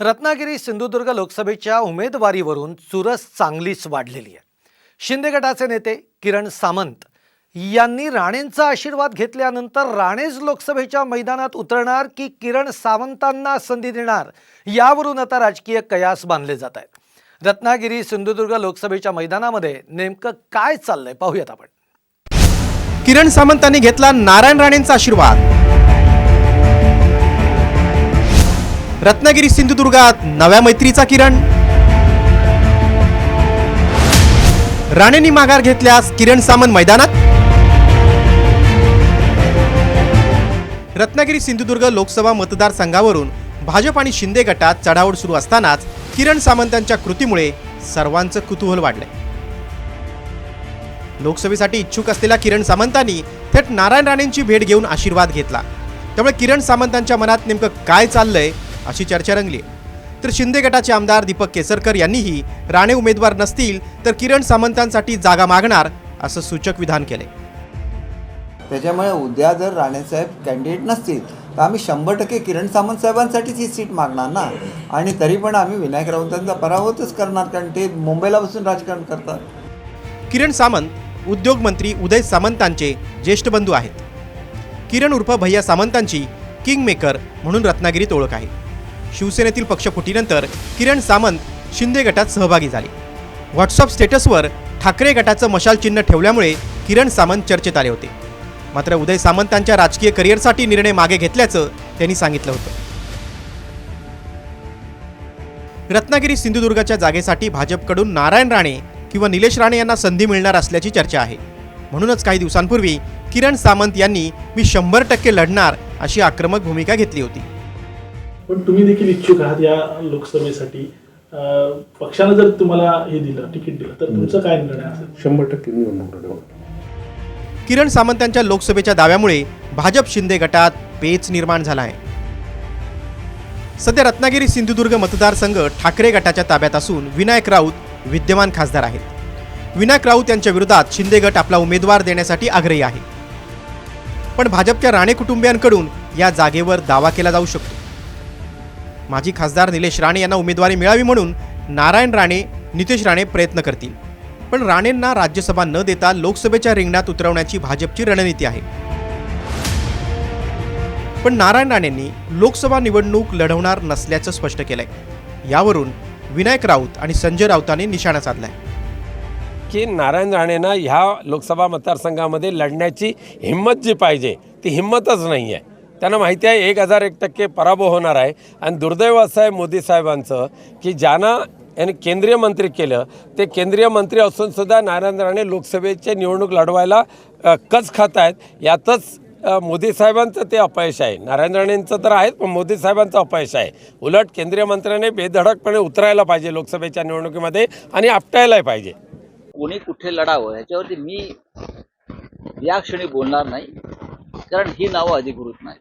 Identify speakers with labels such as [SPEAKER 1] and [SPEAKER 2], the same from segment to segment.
[SPEAKER 1] रत्नागिरी सिंधुदुर्ग लोकसभेच्या उमेदवारीवरून चुरस चांगलीच वाढलेली आहे. शिंदे गटाचे नेते किरण सामंत यांनी राणेंचा आशीर्वाद घेतल्यानंतर राणेच लोकसभेच्या मैदानात उतरणार की किरण सावंतांना संधी देणार यावरून आता राजकीय कयास बांधले जात आहेत. रत्नागिरी सिंधुदुर्ग लोकसभेच्या मैदानामध्ये नेमकं काय चाललंय पाहूयात आपण.
[SPEAKER 2] किरण सामंतांनी घेतला नारायण राणेंचा आशीर्वाद. रत्नागिरी सिंधुदुर्गात नव्या मैत्रीचा किरण. राणेंनी माघार घेतल्यास किरण सामंत मैदानात. रत्नागिरी सिंधुदुर्ग लोकसभा मतदारसंघावरून भाजप आणि शिंदे गटात चढाओढ सुरू असतानाच किरण सामंतांच्या कृतीमुळे सर्वांचं कुतूहल वाढलंय. लोकसभेसाठी इच्छुक असलेल्या किरण सामंतांनी थेट नारायण राणेंची भेट घेऊन आशीर्वाद घेतला. त्यामुळे किरण सामंतांच्या मनात नेमकं काय चाललंय अशी चर्चा रंगली. तर शिंदे गटाचे आमदार दीपक केसरकर यांनीही राणे उमेदवार नसतील तर किरण सामंतांसाठी जागा मागणार असं सूचक विधान केले.
[SPEAKER 3] त्याच्यामुळे उद्या जर राणेसाहेब कॅन्डिडेट नसतील तर आम्ही शंभर टक्के किरण सामंत साहेबांसाठीच ही सीट मागणार ना? आणि तरी पण आम्ही विनायक राऊतांचा पराभवच करणार कारण ते मुंबईला बसून राजकारण करतात.
[SPEAKER 2] किरण सामंत उद्योगमंत्री उदय सामंतांचे ज्येष्ठ बंधू आहेत. किरण उर्फ भैया सामंतांची किंग मेकर म्हणून रत्नागिरीत ओळख आहे. शिवसेनेतील पक्षफुटीनंतर किरण सामंत शिंदे गटात सहभागी झाले. व्हॉट्सअप स्टेटसवर ठाकरे गटाचं मशाल चिन्ह ठेवल्यामुळे किरण सामंत चर्चेत आले होते. मात्र उदय सामंतांच्या राजकीय करिअरसाठी निर्णय मागे घेतल्याचं त्यांनी सांगितलं होतं. रत्नागिरी सिंधुदुर्गाच्या जागेसाठी भाजपकडून नारायण राणे किंवा निलेश राणे यांना संधी मिळणार असल्याची चर्चा आहे. म्हणूनच काही दिवसांपूर्वी किरण सामंत यांनी मी शंभर टक्के लढणार अशी आक्रमक भूमिका घेतली होती.
[SPEAKER 4] पण तुम्ही देखील इच्छुक आहात या लोकसभेसाठी. पक्षानं जर तुम्हाला हे दिलं तिकीट दिलं तर तुमचं काय निर्णय असेल?
[SPEAKER 5] शंभर टक्के निवडणूक लढवणार
[SPEAKER 2] किरण सामंतांच्या लोकसभेच्या दाव्यामुळे भाजप शिंदे गटात पेच निर्माण झाला आहे. सध्या रत्नागिरी सिंधुदुर्ग मतदारसंघ ठाकरे गटाच्या ताब्यात असून विनायक राऊत विद्यमान खासदार आहेत. विनायक राऊत यांच्या विरोधात शिंदे गट आपला उमेदवार देण्यासाठी आग्रही आहे. पण भाजपच्या राणे कुटुंबियांकडून या जागेवर दावा केला जाऊ शकतो. माजी खासदार निलेश राणे यांना उमेदवारी मिळावी म्हणून नारायण राणे नितेश राणे प्रयत्न करतील. पण राणेंना राज्यसभा न देता लोकसभेच्या रिंगणात उतरवण्याची भाजपची रणनीती आहे. पण नारायण राणेंनी लोकसभा निवडणूक लढवणार नसल्याचं स्पष्ट केलंय. यावरून विनायक राऊत आणि संजय राऊतांनी निशाणा साधलाय.
[SPEAKER 6] की नारायण राणेंना ह्या लोकसभा मतदारसंघामध्ये लढण्याची हिंमत जी पाहिजे ती हिंमतच नाही आहे त्यांना माहिती आहे एक हजार एक टक्के पराभव होणार आहे. आणि दुर्दैव असं आहे मोदी साहेबांचं की ज्यांना यांनी केंद्रीय मंत्री केलं ते केंद्रीय मंत्री असूनसुद्धा नारायण राणे लोकसभेचे निवडणूक लढवायला कच खात आहेत. यातच मोदी साहेबांचं ते अपयश आहे. नारायण राणेंचं तर आहेच पण मोदी साहेबांचं अपयश आहे. उलट केंद्रीय मंत्र्याने बेधडकपणे उतरायला पाहिजे लोकसभेच्या निवडणुकीमध्ये आणि आपटायलाही पाहिजे.
[SPEAKER 7] कोणी कुठे लढावं ह्याच्यावरती मी या क्षणी बोलणार नाही कारण ही नावं अधिकृत नाही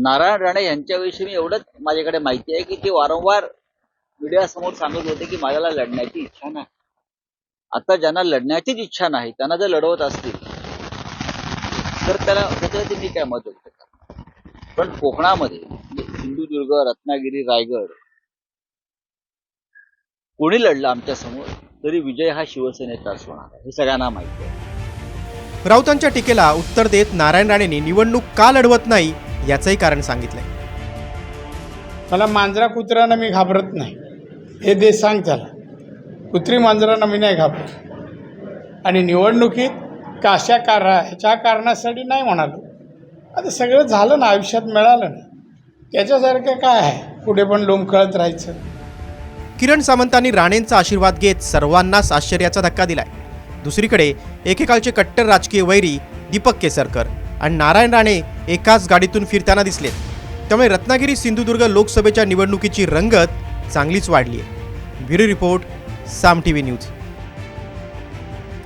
[SPEAKER 7] नारायण राणे यांच्याविषयी मी एवढंच माझ्याकडे माहिती आहे की ते वारंवार मीडियासमोर सांगत होते की माझ्याला लढण्याची इच्छा नाही. आता ज्यांना लढण्याचीच इच्छा नाही त्यांना जर लढवत असतील तर त्याला त्याच्यावरती मी काय मत व्यक्त पण कोकणामध्ये म्हणजे सिंधुदुर्ग रत्नागिरी रायगड कोणी लढलं आमच्यासमोर तरी विजय हा शिवसेनेचाच होणार हे सगळ्यांना माहिती आहे.
[SPEAKER 2] राऊतांच्या टीकेला उत्तर देत नारायण राणेंनी निवडणूक का लढवत नाही याचंही कारण सांगितलंय.
[SPEAKER 8] मला मांजरा कुत्र्यांना मी घाबरत नाही. हे देश सांग त्याला. कुत्री मांजरांना मी नाही घाबरत. आणि निवडणुकीत का अशा कार ह्याच्या कारणासाठी नाही म्हणालो. आता सगळं झालं ना आयुष्यात मिळालं ना. त्याच्यासारखं काय आहे? पुढे पण लोंबकळत राहायचं.
[SPEAKER 2] किरण सामंतांनी राणेंचा आशीर्वाद घेत सर्वांनाच आश्चर्याचा धक्का दिलाय. दुसरीकडे एकेकाळचे कट्टर राजकीय वैरी दीपक केसरकर. आणि नारायण राणे एकाच गाडीतून फिरताना दिसलेत. त्यामुळे रत्नागिरी सिंधुदुर्ग लोकसभेच्या निवडणुकीची रंगत चांगलीच वाढली आहे. Bureau report Saam T V news.